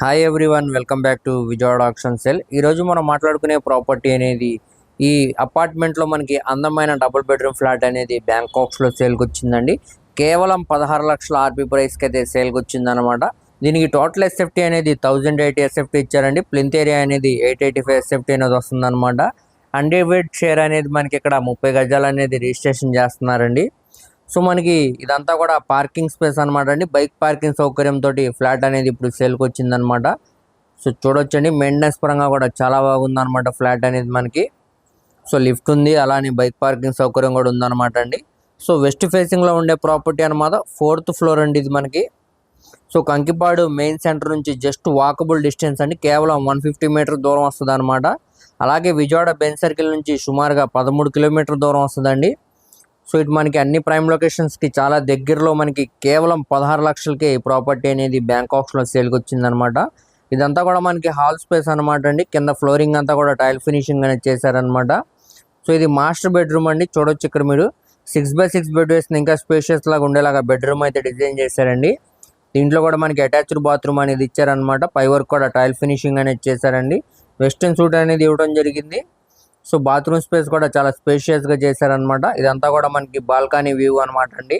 Hi everyone welcome back to Vijayawada auction sale ఈరోజు మనం మాట్లాడుకునే ప్రాపర్టీ అనేది ఈ అపార్ట్మెంట్లో మనకి అందమైన డబుల్ బెడ్రూమ్ ఫ్లాట్ అనేది బ్యాంకాక్స్లో సేల్కి వచ్చిందండి. కేవలం పదహారు లక్షల ఆర్పీ ప్రైస్కి అయితే సేల్కి వచ్చిందనమాట దీనికి టోటల్ ఎస్ఎఫ్టీ అనేది థౌజండ్ ఎయిటీ ఎస్ఎఫ్టీ ఇచ్చారండి. ప్లింత్ ఏరియా అనేది ఎయిట్ ఎయిటీ ఫైవ్ ఎస్ఎఫ్టీ అనేది వస్తుందన్నమాట. అండర్వేడ్ షేర్ అనేది మనకి ఇక్కడ ముప్పై గజాలు అనేది రిజిస్ట్రేషన్ చేస్తున్నారండి. సో మనకి ఇదంతా కూడా పార్కింగ్ స్పేస్ అనమాట అండి. బైక్ పార్కింగ్ సౌకర్యంతో ఫ్లాట్ అనేది ఇప్పుడు సేల్కి వచ్చిందనమాట సో చూడొచ్చండి. మెయింటెనెన్స్ పరంగా కూడా చాలా బాగుందనమాట ఫ్లాట్ అనేది మనకి. సో లిఫ్ట్ ఉంది అలానే బైక్ పార్కింగ్ సౌకర్యం కూడా ఉందన్నమాట అండి. సో వెస్ట్ ఫేసింగ్లో ఉండే ప్రాపర్టీ అనమాట ఫోర్త్ ఫ్లోర్ అండి ఇది మనకి. సో కంకిపాడు మెయిన్ సెంటర్ నుంచి జస్ట్ వాకబుల్ డిస్టెన్స్ అండి. కేవలం వన్ ఫిఫ్టీ మీటర్ దూరం వస్తుంది అలాగే విజయవాడ బెన్ సర్కిల్ నుంచి సుమారుగా పదమూడు కిలోమీటర్ దూరం వస్తుందండి. సో ఇటు మనకి అన్ని ప్రైమ్ లొకేషన్స్కి చాలా దగ్గరలో మనకి కేవలం పదహారు లక్షలకే ఈ ప్రాపర్టీ అనేది బ్యాంకాక్స్లో సేల్కి వచ్చిందనమాట ఇదంతా కూడా మనకి హాల్ స్పేస్ అనమాట అండి. కింద ఫ్లోరింగ్ అంతా కూడా టైల్ ఫినిషింగ్ అనేది చేశారనమాట సో ఇది మాస్టర్ బెడ్రూమ్ అండి. చూడొచ్చు ఇక్కడ మీరు. సిక్స్ బై సిక్స్ బెడ్ వేసిన ఇంకా స్పేషియస్ లాగా ఉండేలాగా బెడ్రూమ్ అయితే డిజైన్ చేశారండి. దీంట్లో కూడా మనకి అటాచ్డ్ బాత్రూమ్ అనేది ఇచ్చారనమాట పై వర్క్ కూడా టైల్ ఫినిషింగ్ అనేది చేశారండి. వెస్ట్రన్ సూట్ అనేది ఇవ్వడం జరిగింది. సో బాత్రూమ్ స్పేస్ కూడా చాలా స్పేషియస్గా చేశారనమాట ఇదంతా కూడా మనకి బాల్కనీ వ్యూ అనమాట అండి.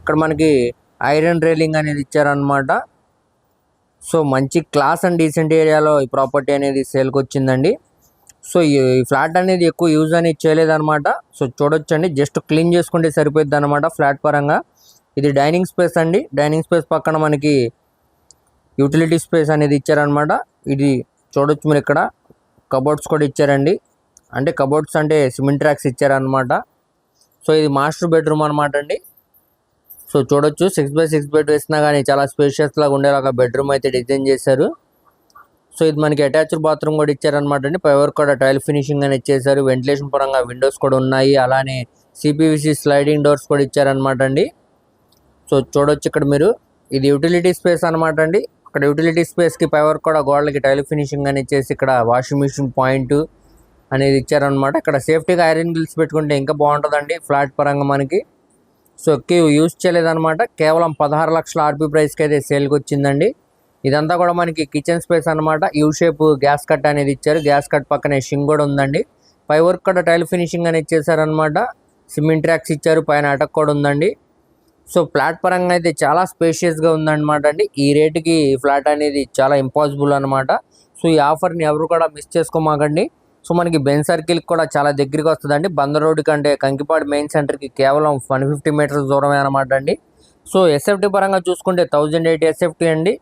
ఇక్కడ మనకి ఐరన్ రైలింగ్ అనేది ఇచ్చారనమాట సో మంచి క్లాస్ అండ్ డీసెంట్ ఏరియాలో ఈ ప్రాపర్టీ అనేది సేల్కి వచ్చిందండి. సో ఈ ఫ్లాట్ అనేది ఎక్కువ యూజ్ అనేది చేయలేదన్నమాట. సో చూడొచ్చండి. జస్ట్ క్లీన్ చేసుకుంటే సరిపోద్ది అనమాట ఫ్లాట్ పరంగా. ఇది డైనింగ్ స్పేస్ అండి. డైనింగ్ స్పేస్ పక్కన మనకి యూటిలిటీ స్పేస్ అనేది ఇచ్చారనమాట ఇది చూడొచ్చు మీరు ఇక్కడ. కబోర్డ్స్ కూడా ఇచ్చారండి. అంటే కబోర్డ్స్ అంటే సిమెంట్ ట్రాక్స్ ఇచ్చారనమాట సో ఇది మాస్టర్ బెడ్రూమ్ అనమాట అండి. సో చూడొచ్చు సిక్స్ బై సిక్స్ బెడ్ వేసినా కానీ చాలా స్పేషియస్ లాగా ఉండేలాగా బెడ్రూమ్ అయితే డిజైన్ చేశారు. సో ఇది మనకి అటాచ్డ్ బాత్రూమ్ కూడా ఇచ్చారనమాట అండి. పై వరకు కూడా టైల్ ఫినిషింగ్ అని ఇచ్చేసారు వెంటిలేషన్ పరంగా విండోస్ కూడా ఉన్నాయి. అలానే సిపివిసి స్లైడింగ్ డోర్స్ కూడా ఇచ్చారనమాట అండి. సో చూడొచ్చు ఇక్కడ మీరు. ఇది యూటిలిటీ స్పేస్ అనమాట అండి. ఇక్కడ యూటిలిటీ స్పేస్కి పై వరకు కూడా గోడలకి టైల్ ఫినిషింగ్ అనేది ఇచ్చేసి ఇక్కడ వాషింగ్ మిషన్ పాయింట్ అనేది ఇచ్చారనమాట ఇక్కడ సేఫ్టీగా ఐరన్ గిల్స్ పెట్టుకుంటే ఇంకా బాగుంటుందండి ఫ్లాట్ పరంగా మనకి. సో ఎక్కువ యూజ్ చేయలేదనమాట కేవలం పదహారు లక్షల ఆర్పీ ప్రైస్కి అయితే సేల్కి వచ్చిందండి. ఇదంతా కూడా మనకి కిచెన్ స్పేస్ అనమాట యూ షేప్ గ్యాస్ కట్ అనేది ఇచ్చారు. గ్యాస్ కట్ పక్కనే షింగ్ కూడా ఉందండి. పై వర్క్ కూడా టైల్ ఫినిషింగ్ అనేది చేశారనమాట సిమెంట్ ట్రాక్స్ ఇచ్చారు. పైన అటక్ కూడా ఉందండి. సో ఫ్లాట్ పరంగా అయితే చాలా స్పేషియస్గా ఉందన్నమాట అండి. ఈ రేటుకి ఫ్లాట్ అనేది చాలా ఇంపాసిబుల్ అనమాట సో ఈ ఆఫర్ని ఎవరు కూడా మిస్ చేసుకోమాకండి. సో మనకి బెన్ సర్కిల్కి కూడా చాలా దగ్గరికి వస్తుందండి. బందర్ రోడ్డు కంటే కంకిపాడు మెయిన్ సెంటర్కి కేవలం వన్ ఫిఫ్టీ మీటర్స్ దూరమే అనమాట అండి. సో ఎస్ఎఫ్టీ పరంగా చూసుకుంటే థౌజండ్ ఎయిట్ ఎస్ఎఫ్టీ అండి.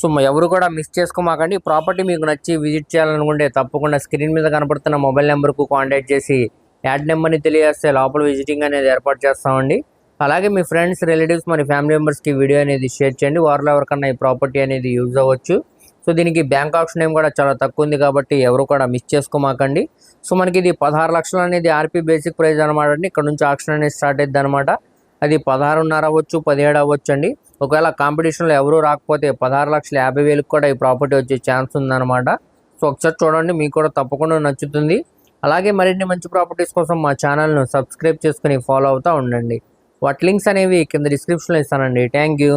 సో ఎవరు కూడా మిస్ చేసుకోమాకండి. ప్రాపర్టీ మీకు నచ్చి విజిట్ చేయాలనుకుంటే తప్పకుండా స్క్రీన్ మీద కనపడుతున్న మొబైల్ నెంబర్కు కాంటాక్ట్ చేసి యాడ్ నెంబర్ని తెలియజేస్తే లోపల విజిటింగ్ అనేది ఏర్పాటు చేస్తామండి. అలాగే మీ ఫ్రెండ్స్ రిలేటివ్స్ మరి ఫ్యామిలీ మెంబర్స్కి వీడియో అనేది షేర్ చేయండి. వారిలో ఎవరికన్నా ఈ ప్రాపర్టీ అనేది యూజ్ అవ్వచ్చు. సో దీనికి బ్యాంక్ ఆప్షన్ ఏం కూడా చాలా తక్కువ ఉంది కాబట్టి ఎవరు కూడా మిస్ చేసుకోమాకండి. సో మనకి ఇది పదహారు లక్షలు అనేది ఆర్పీ బేసిక్ ప్రైజ్ అనమాట అండి. ఇక్కడ నుంచి ఆప్షన్ అనేది స్టార్ట్ అయింది అనమాట అది పదహారున్నర అవ్వచ్చు పదిహేడు అవ్వచ్చు అండి. ఒకవేళ కాంపిటీషన్లో ఎవరు రాకపోతే పదహారు లక్షల యాభై వేలకు కూడా ఈ ప్రాపర్టీ వచ్చే ఛాన్స్ ఉందన్నమాట. సో ఒకసారి చూడండి మీకు కూడా తప్పకుండా నచ్చుతుంది. అలాగే మరిన్ని మంచి ప్రాపర్టీస్ కోసం మా ఛానల్ను సబ్స్క్రైబ్ చేసుకుని ఫాలో అవుతూ ఉండండి. వాటి లింక్స్ అనేవి కింద డిస్క్రిప్షన్లో ఇస్తానండి. Thank you